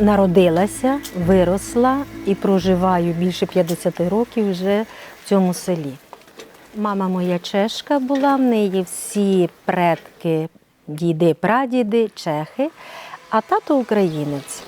народилася, виросла і проживаю більше 50 років вже в цьому селі. Мама моя чешка була, в неї всі предки, діди, прадіди, чехи, а тато українець.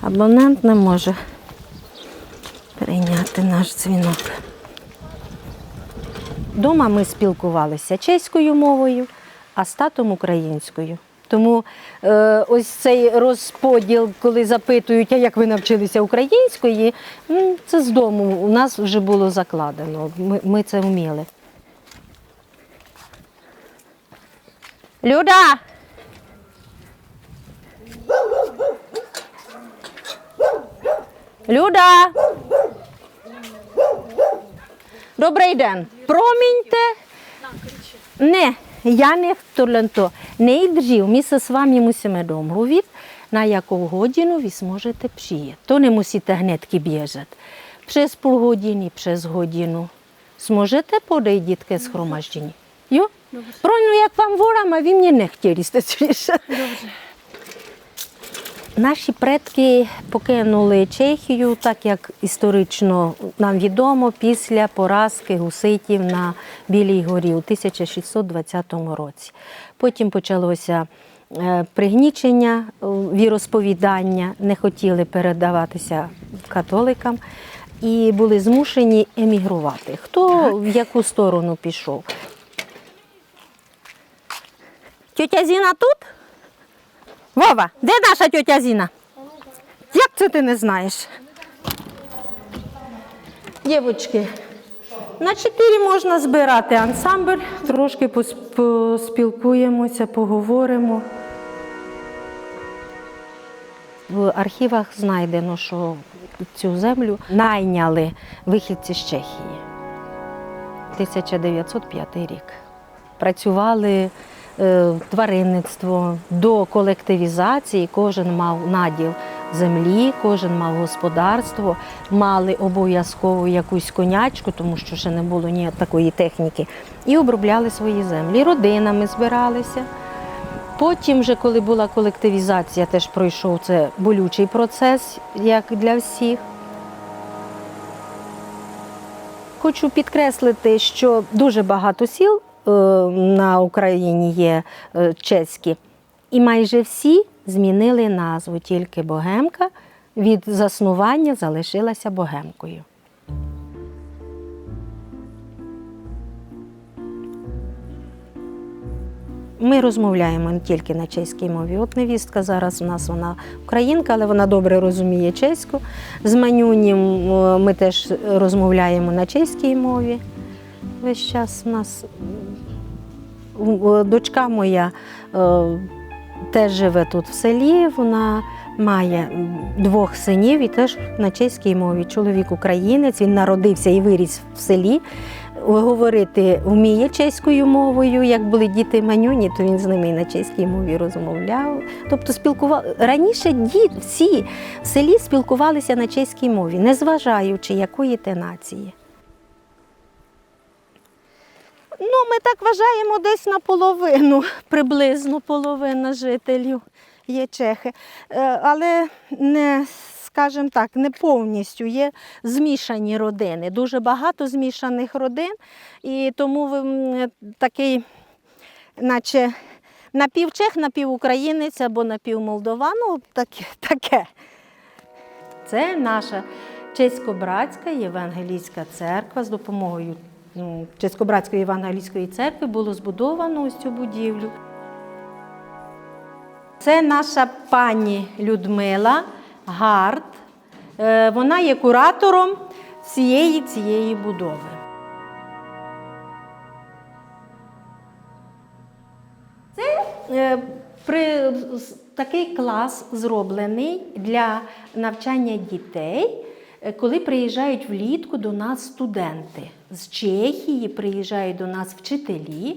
Абонент не може прийняти наш дзвінок. Дома ми спілкувалися чеською мовою, а з татом українською. Тому е, ось цей розподіл, коли запитують, а як ви навчилися української, це з дому у нас вже було закладено. Ми, ми це вміли. Люда! Люда! Добрий день. Проміньте. Не, я не вторленто. Nejdřív my se s vámi musíme domluvit, na jakou hodinu vy můžete přijet. To nemusíte hnedky běžet. Přes půl hodiny, přes hodinu. Зможете подойти? Jo? Pro ну, як вам volám, a vy mě nechtěli jste slyšet. Наші предки покинули Чехію, так як історично нам відомо, після поразки гуситів на Білій горі у 1620 році. Потім почалося е, пригнічення, віросповідання, не хотіли передаватися католикам і були змушені емігрувати. Хто в яку сторону пішов? Тетя Зіна тут? Вова, де наша тьотя Зіна? Як це ти не знаєш? Дівочки, на чотири можна збирати ансамбль, трошки поспілкуємося, поговоримо. В архівах знайдено, що цю землю найняли вихідці з Чехії. 1905 рік. Працювали тваринництво до колективізації, кожен мав наділ землі, кожен мав господарство, мали обов'язково якусь конячку, тому що ще не було ні такої техніки, і обробляли свої землі. Родинами збиралися. Потім, вже, коли була колективізація, теж пройшов це болючий процес, як для всіх. Хочу підкреслити, що дуже багато сіл е, на Україні є е, чеські, і майже всі змінили назву, тільки Богемка від заснування залишилася Богемкою. Ми розмовляємо не тільки на чеській мові. От невістка зараз у нас вона українка, але вона добре розуміє чеську. З Манюнім е, ми теж розмовляємо на чеській мові. Весь час у нас е, дочка моя е, теж живе тут в селі. Вона має двох синів і теж на чеській мові. Чоловік українець, він народився і виріс в селі. Говорити вміє чеською мовою. Як були діти манюні, то він з ними і на чеській мові розмовляв. Тобто спілкував раніше діт всі в селі спілкувалися на чеській мові, незважаючи якої ти нації. Ну, ми так вважаємо десь наполовину, приблизно половина жителів є чехи. Е, Але не, скажімо так, не повністю є змішані родини. Дуже багато змішаних родин, і тому такий, наче напівчех, напівукраїнець або напівмолдова, ну таке. таке. Це наша чесько-братська євангелійська церква з допомогою м, Чесько-братської євангелійської церкви було збудовано ось цю будівлю. Це наша пані Людмила Гард. Е, Вона є куратором всієї цієї будови. Це е, при, такий клас зроблений для навчання дітей, коли приїжджають влітку до нас студенти. З Чехії приїжджають до нас вчителі,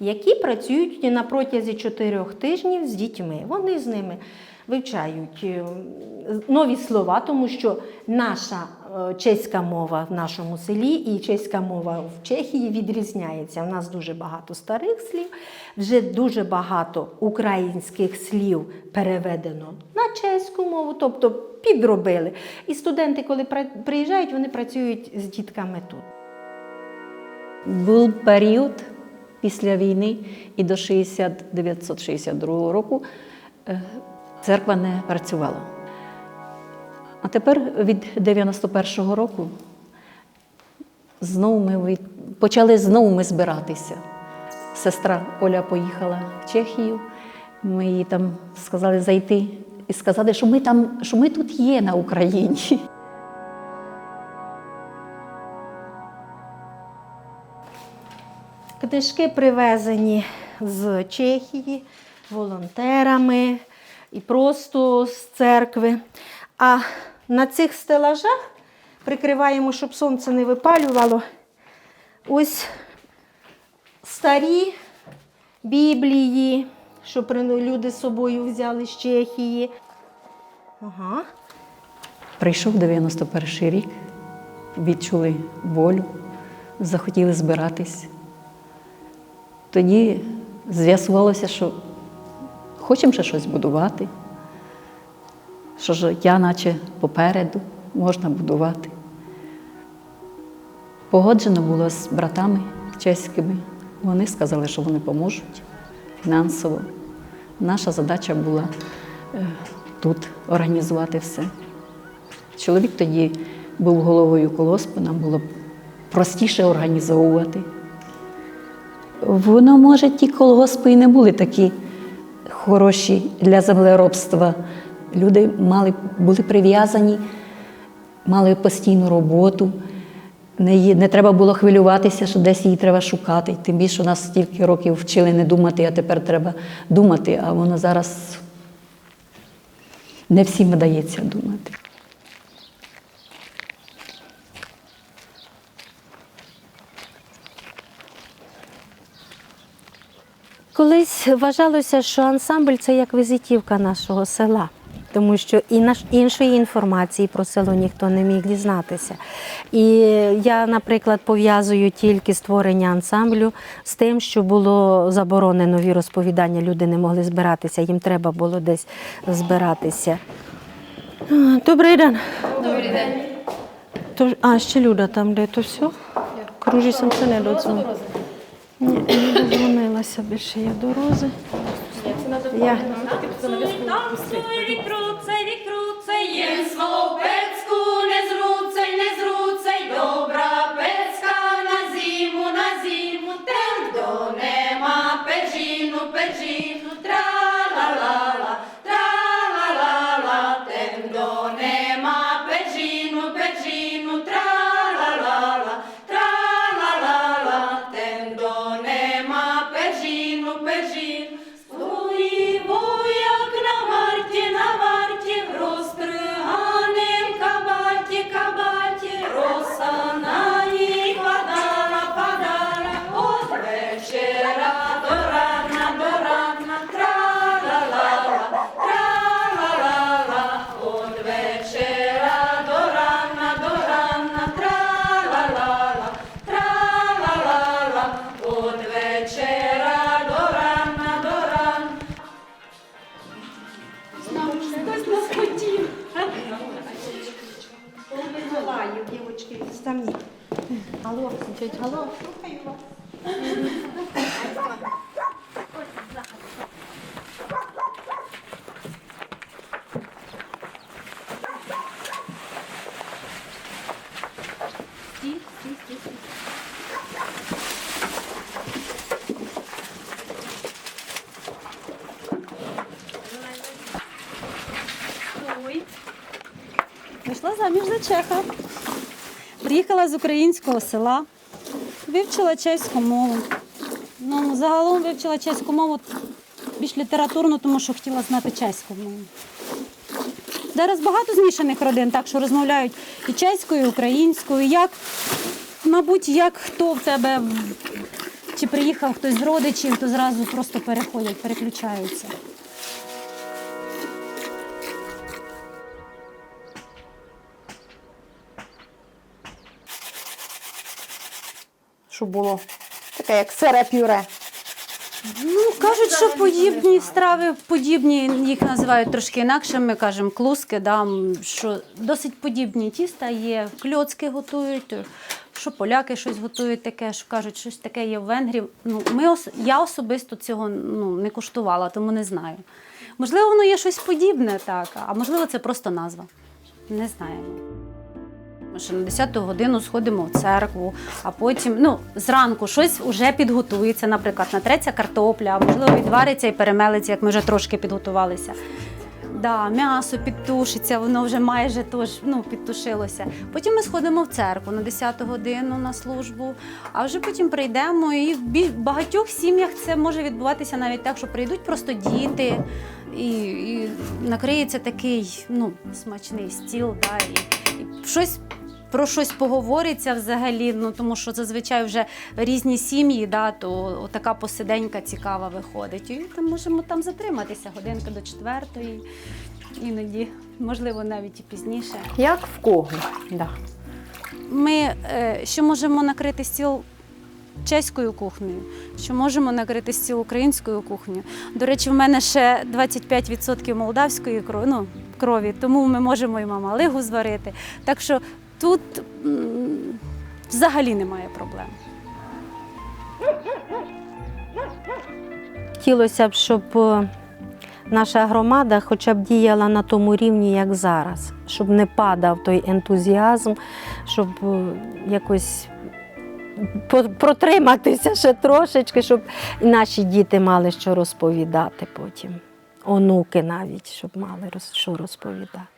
які працюють на протязі чотирьох тижнів з дітьми. Вони з ними вивчають е, нові слова, тому що наша е, чеська мова в нашому селі і чеська мова в Чехії відрізняється. У нас дуже багато старих слів, вже дуже багато українських слів переведено чеську мову, тобто підробили. І студенти, коли приїжджають, вони працюють з дітками тут. Був період після війни і до 60 962 року е, церква не працювала. А тепер від 91-го року знову ми від- почали знову ми збиратися. Сестра Оля поїхала в Чехію. Ми їй там сказали зайти і сказати, що ми там, що ми тут є на Україні. Книжки привезені з Чехії волонтерами і просто з церкви. А на цих стелажах прикриваємо, щоб сонце не випалювало. Ось старі біблії, що люди з собою взяли з Чехії. Ага. Прийшов 91 рік, відчули волю, захотіли збиратись. Тоді з'ясувалося, що хочемо ще щось будувати, що життя наче попереду можна будувати. Погоджено було з братами чеськими. Вони сказали, що вони поможуть фінансово. Наша задача була е, тут організувати все. Чоловік тоді був головою колоспу, нам було простіше організовувати. Воно, може, ті колгоспи і не були такі хороші для землеробства. Люди мали, були прив'язані, мали постійну роботу. Не, не треба було хвилюватися, що десь її треба шукати. Тим більше нас стільки років вчили не думати, а тепер треба думати, а воно зараз не всім вдається думати. Колись вважалося, що ансамбль це як візитівка нашого села, тому що і наш іншої інформації про село ніхто не міг дізнатися. І я, наприклад, пов'язую тільки створення ансамблю з тим, що було заборонено віросповідання. Люди не могли збиратися, їм треба було десь збиратися. Добрий день. Добрий день. То, а, ще Люда там, де то все? Кружі сам це не додзвонила. Ні, не дозвонилася більше я до Рози. Я. Танцуй, круцей, відкруцей, єм свого пецьку, не зруцей, не зруцей, добра пецька. На зиму, на зиму, тем, до нема. Пержину, пержину, Чуть Алло, слухаю вас. Стій, за чеха. Приїхала з українського села, вивчила чеську мову. Ну, загалом вивчила чеську мову більш літературно, тому що хотіла знати чеську мову. Зараз багато змішаних родин, так що розмовляють і чеською, і українською. Як, мабуть, як хто в тебе чи приїхав хтось з родичів, то зразу просто переходять, переключаються. Щоб було таке, як сире пюре. Ну, кажуть, що подібні страви, подібні, їх називають трошки інакше, ми кажемо клуски, да, що досить подібні тіста є, кльоцки готують, що поляки щось готують таке, що кажуть, щось таке є в Венгрії. Ну, ми, я особисто цього ну, не куштувала, тому не знаю. Можливо, воно є щось подібне, так, а можливо, це просто назва. Не знаємо. Ми ще на 10-ту годину сходимо в церкву, а потім ну, зранку щось вже підготується, наприклад, натреться картопля, а можливо, відвариться і перемелиться, як ми вже трошки підготувалися. Да, м'ясо підтушиться, воно вже майже тож, ну, підтушилося. Потім ми сходимо в церкву на 10-ту годину на службу, а вже потім прийдемо. І в багатьох сім'ях це може відбуватися навіть так, що прийдуть просто діти, і, і накриється такий ну, смачний стіл. Да, і, і щось про щось поговориться взагалі, ну тому що зазвичай вже різні сім'ї, да, то така посиденька цікава виходить. І там можемо там затриматися годинки до четвертої, іноді, можливо, навіть і пізніше. Як в кого? Да. Ми е, ще можемо накрити стіл чеською кухнею, що можемо накрити стіл українською кухнею. До речі, в мене ще 25% молдавської крові, ну, крові, тому ми можемо і мамалигу зварити. Так що тут взагалі немає проблем. Хотілося б, щоб е, наша громада хоча б діяла на тому рівні, як зараз, щоб не падав той ентузіазм, щоб е, якось протриматися ще трошечки, щоб наші діти мали що розповідати потім. Онуки навіть, щоб мали що розповідати.